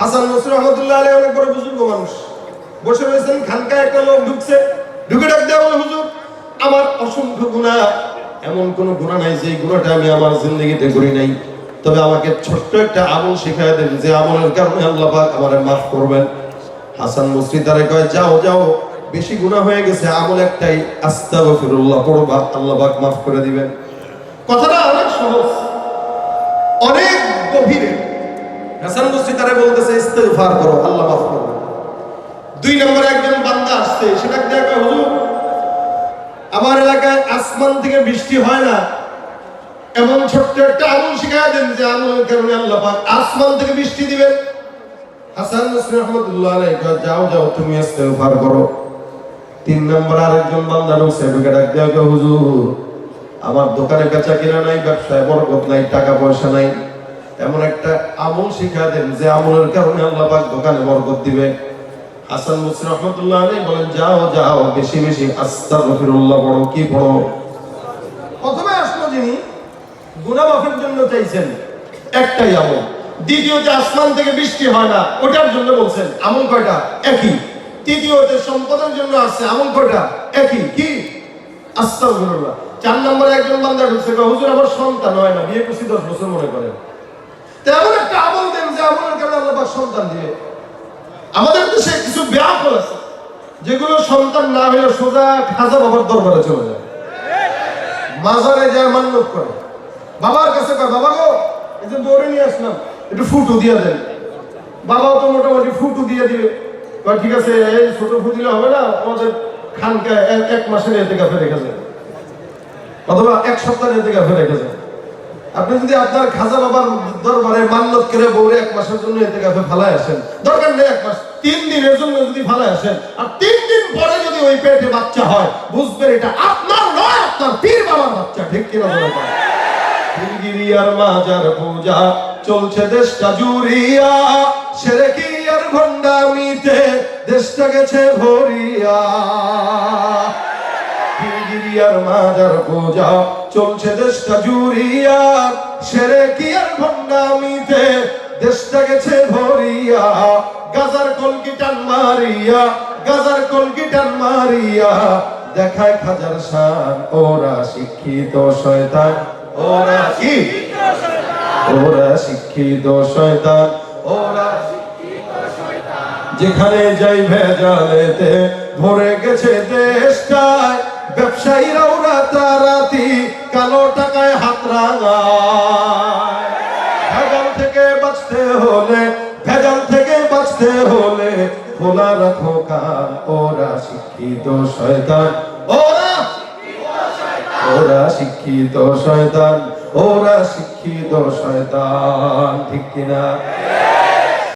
হাসান নসরুল রহমতুল্লাহ আলাই অনেক বড় বুজুর্গ মানুষ। বসে রয়েছেন, খানকায় একটা লোক ঢুকছে। ঢুকে ডাক দেওয়া হুজুর, আমার অসংখ্য গুণা এমন কোন গুণা নাই যে গুণাটা আমি আমার জিন্দগিতে করি নাই। তবে আমাকে ছোট্ট একটা আমল শিখাই দেন, যে আমলের কারণে আল্লাহ পাক আমারে মাফ করবেন। হাসান মুসরি তারে কয়, যাও যাও, বেশি গুনাহ হয়ে গেছে, আমল একটাই, আস্তাগফিরুল্লাহ পড়বা আল্লাহ পাক মাফ করে দিবেন। কথাটা অনেক সহজ, অনেক গভীরে। হাসান মুসরি তারে বলতেছে, ইস্তেগফার করো, আল্লাহ মাফ করবে। দুই নম্বরে একজন বান্দা আসছে, সেটা দেখা হুজুর, আমার এলাকায় আসমান থেকে বৃষ্টি হয় না। এমন ছোট্ট একটা আমল শিখাই দেন যে আমলের কারণে আল্লাহ পাক আসমান থেকে বৃষ্টি দিবেন। হাসান মুসলিম রহমতুল্লাহ আলাইহি যাও যাও, তুমি ইস্তেগফার করো। তিন নম্বর আরেকজন বান্দা ঢুকছে ঢুকে ডাক দেওয়া হুজুর, আমার দোকানে বেচা কিনা নাই, ব্যবসায় বরকত নাই, টাকা পয়সা নাই। এমন একটা আমল শিখা দেন যে আমলের কারণে আল্লাহ পাক দোকানে বরকত দিবে হাসান মুসলিম রহমতুল্লাহ আলাইহি বলেন, যাও যাও, বেশি বেশি, আস্তাগফিরুল্লাহ পড়ো, কি পড়ো? প্রথমে আসলো যিনি, গুনাহ মাফের জন্য চাইছেন একটাই আমল। দ্বিতীয়তে আসমান থেকে বৃষ্টি হয় না, ওটার জন্য বলছেন, আমল কয়টা? একই। তৃতীয়তে সম্পদের জন্য আসছে, আমল কয়টা? একই। কি? আস্তাগফিরুল্লাহ। চার নম্বরে একজন বান্দা ঢুকছে হুজুর, আমার সন্তান হয় না, বিয়ে করছি দশ বছর মনে করেন। তো এমন একটা আমল দেন যে আমলের কারণে আল্লাহ সন্তান দিবে আমাদের দেশে কিছু ব্যাপক আছে, যেগুলো সন্তান না হলে সোজা খাজা বাবার দরবারে চলে যায়। মাজারে যায় মান্যত করে। বাবার কাছে কয়, বাবা গো, এই যে দৌড়ে নিয়ে আসলাম, একটু ফুটু দিয়ে দেন। বাবাও তো মোটামুটি ফুটু দিয়ে দিবে। ঠিক আছে, এই ছোট ফু দিলে হবে না আমাদের খানকে এক- মাসের এতে কাফে রেখেছে অথবা এক সপ্তাহের এতে কাফে রেখেছে আপনি যদি আপনার খাজা বাবার দরবারে মান্যত করে বউরে এক মাসের জন্য এতে কাফে ফালায় আসেন, দরকার নেই এক মাস, তিন দিনের জন্য যদি ফালায় আসেন, আর তিন দিন পরে যদি ওই পেটে বাচ্চা হয়, বুঝবেন এটা আপনার নয়, আপনার পীর বাবার বাচ্চা, ঠিক কিনা বলে গিরিয়ার মাজার পূজা, চলছে দেশটা জুড়িয়া, সেরে কি আর ভণ্ডামিতে, দেশটা গেছে ভরিয়া। গিরিয়ার মাজার পূজা চলছে দেশটা জুড়িয়া, সেরে কি আর ভণ্ডামিতে? দেশটা গেছে ভরিয়া, গাজার কলকি টান মারিয়া, গাজার কলকি টান মারিয়া? দেখায় খাজার শান, ওরা শিক্ষিত শয়তান। ওরা কি ওরা শিক্ষিত শয়তান। ওরা যেখানে যাই ভেজালেতে, ভরে গেছে দেশটায় ব্যবসায়ীরা ওরা রাতারাতি কালো টাকায় হাত থেকে বাঁচতে হলে, ভেজাল থেকে বাঁচতে হলে খোলা রাখো ওরা শিক্ষিত শয়তান। ওরা ওরা শিক্ষিত শয়তান, ওরা শিক্ষিত শয়তান, ঠিক কিনা?